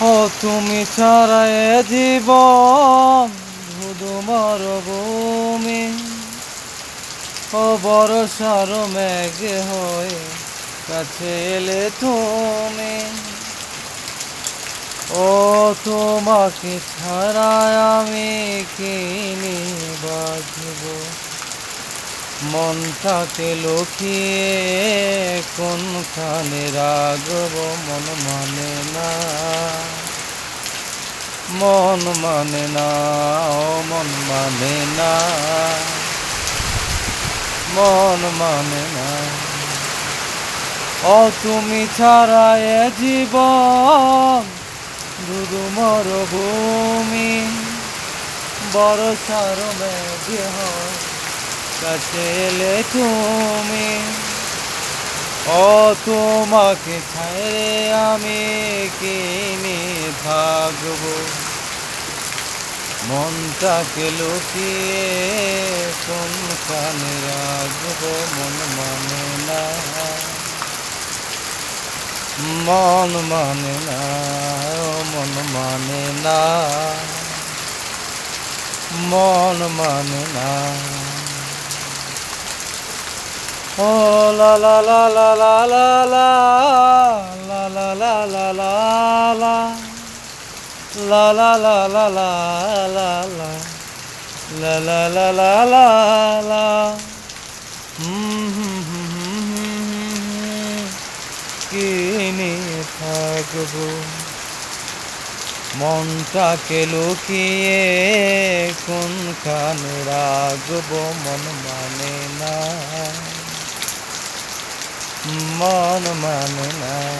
ও তুমি ছাড়া এ জীবন ধুধু মরভূমি। ও বরসার মেঘে হয়ে কাছে এলে তুমি। ও তোমাকে ছাড়া আমি কিনি বাজব মনটাকে লুকিয়ে কোনখানে রাগব মন মানে না। মন মানে না মন মানে না। মন মানে না। ও তুমি ছাড়া এ জীবন দুদু মরভূমি। বড় সার মেঘে কাছে এলে তুমি। ও তোমাকে ছাড়ে আমি কিনি থাকব মনটাকে লুকিয়ে কোন কানে রাখব, মন মানে না। মন মানে না, মন মানে না। মন মানে না। ও লা লা লা লা লা কিনে থাকব মনটাকে লুকিয়ে মন মানে না মন মানে না